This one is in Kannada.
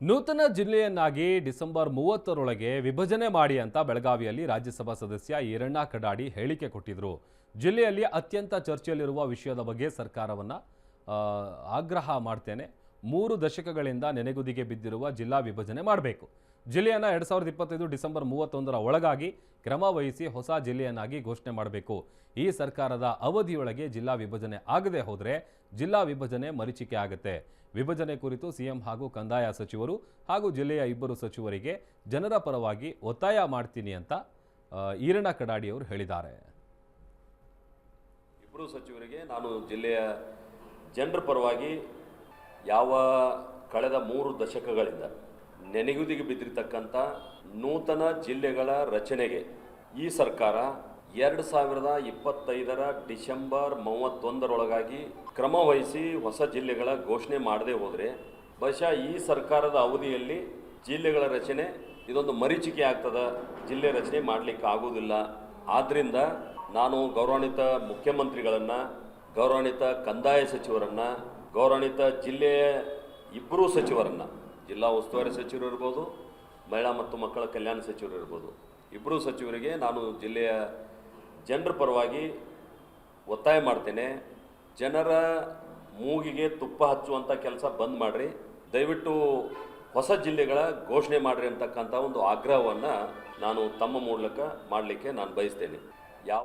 ನೂತನ ಜಿಲ್ಲೆಯನ್ನಾಗಿ ಡಿಸೆಂಬರ್ ಮೂವತ್ತರೊಳಗೆ ವಿಭಜನೆ ಮಾಡಿ ಅಂತ ಬೆಳಗಾವಿಯಲ್ಲಿ ರಾಜ್ಯಸಭಾ ಸದಸ್ಯ ಈರಣ್ಣ ಕಡಾಡಿ ಹೇಳಿಕೆ ಕೊಟ್ಟಿದ್ರು. ಜಿಲ್ಲೆಯಲ್ಲಿ ಅತ್ಯಂತ ಚರ್ಚೆಯಲ್ಲಿರುವ ವಿಷಯದ ಬಗ್ಗೆ ಸರ್ಕಾರವನ್ನ ಆಗ್ರಹ ಮಾಡ್ತೇನೆ. ಮೂರು ದಶಕಗಳಿಂದ ನೆನೆಗುದಿಗೆ ಬಿದ್ದಿರುವ ಜಿಲ್ಲಾ ವಿಭಜನೆ ಮಾಡಬೇಕು. ಜಿಲ್ಲೆಯನ್ನು ಎರಡು ಸಾವಿರದ ಇಪ್ಪತ್ತೈದು ಡಿಸೆಂಬರ್ ಮೂವತ್ತೊಂದರ ಒಳಗಾಗಿ ಕ್ರಮ ವಹಿಸಿ ಹೊಸ ಜಿಲ್ಲೆಯನ್ನಾಗಿ ಘೋಷಣೆ ಮಾಡಬೇಕು. ಈ ಸರ್ಕಾರದ ಅವಧಿಯೊಳಗೆ ಜಿಲ್ಲಾ ವಿಭಜನೆ ಆಗದೆ ಹೋದರೆ ಜಿಲ್ಲಾ ವಿಭಜನೆ ಮರೀಚಿಕೆ ಆಗುತ್ತೆ. ವಿಭಜನೆ ಕುರಿತು ಸಿಎಂ ಹಾಗೂ ಕಂದಾಯ ಸಚಿವರು ಹಾಗೂ ಜಿಲ್ಲೆಯ ಇಬ್ಬರು ಸಚಿವರಿಗೆ ಜನರ ಪರವಾಗಿ ಒತ್ತಾಯ ಮಾಡ್ತೀನಿ ಅಂತ ಈರಣ್ಣ ಕಡಾಡಿ ಅವರು ಹೇಳಿದ್ದಾರೆ. ಇಬ್ಬರು ಸಚಿವರಿಗೆ ನಾನು ಜಿಲ್ಲೆಯ ಜನರ ಪರವಾಗಿ ಯಾವ ಕಳೆದ ಮೂರು ದಶಕಗಳಿಂದ ನೆನೆಗುದಿಗೆ ಬಿದ್ದಿರತಕ್ಕಂಥ ನೂತನ ಜಿಲ್ಲೆಗಳ ರಚನೆಗೆ ಈ ಸರ್ಕಾರ ಎರಡು ಸಾವಿರದ ಇಪ್ಪತ್ತೈದರ ಡಿಸೆಂಬರ್ ಮೂವತ್ತೊಂದರೊಳಗಾಗಿ ಕ್ರಮ ವಹಿಸಿ ಹೊಸ ಜಿಲ್ಲೆಗಳ ಘೋಷಣೆ ಮಾಡದೆ ಹೋದರೆ ಬಹುಶಃ ಈ ಸರ್ಕಾರದ ಅವಧಿಯಲ್ಲಿ ಜಿಲ್ಲೆಗಳ ರಚನೆ ಇದೊಂದು ಮರೀಚಿಕೆ ಆಗ್ತದ, ಜಿಲ್ಲೆ ರಚನೆ ಮಾಡಲಿಕ್ಕೆ ಆಗುವುದಿಲ್ಲ. ಆದ್ದರಿಂದ ನಾನು ಗೌರವಾನ್ವಿತ ಮುಖ್ಯಮಂತ್ರಿಗಳನ್ನು, ಗೌರವಾನ್ವಿತ ಕಂದಾಯ ಸಚಿವರನ್ನು, ಗೌರವಾನ್ವಿತ ಜಿಲ್ಲೆಯ ಇಬ್ಬರೂ ಸಚಿವರನ್ನು ಜಿಲ್ಲಾ ಉಸ್ತುವಾರಿ ಸಚಿವರು ಇರ್ಬೋದು, ಮಹಿಳಾ ಮತ್ತು ಮಕ್ಕಳ ಕಲ್ಯಾಣ ಸಚಿವರು ಇರ್ಬೋದು. ಇಬ್ಬರೂ ಸಚಿವರಿಗೆ ನಾನು ಜಿಲ್ಲೆಯ ಜನರ ಪರವಾಗಿ ಒತ್ತಾಯ ಮಾಡ್ತೇನೆ. ಜನರ ಮೂಗಿಗೆ ತುಪ್ಪ ಹಚ್ಚುವಂಥ ಕೆಲಸ ಬಂದ್ ಮಾಡಿರಿ. ದಯವಿಟ್ಟು ಹೊಸ ಜಿಲ್ಲೆಗಳ ಘೋಷಣೆ ಮಾಡಿರಿ ಅಂತಕ್ಕಂಥ ಒಂದು ಆಗ್ರಹವನ್ನು ನಾನು ತಮ್ಮ ಮೂಲಕ ಮಾಡಲಿಕ್ಕೆ ನಾನು ಬಯಸ್ತೇನೆ. ಯಾವ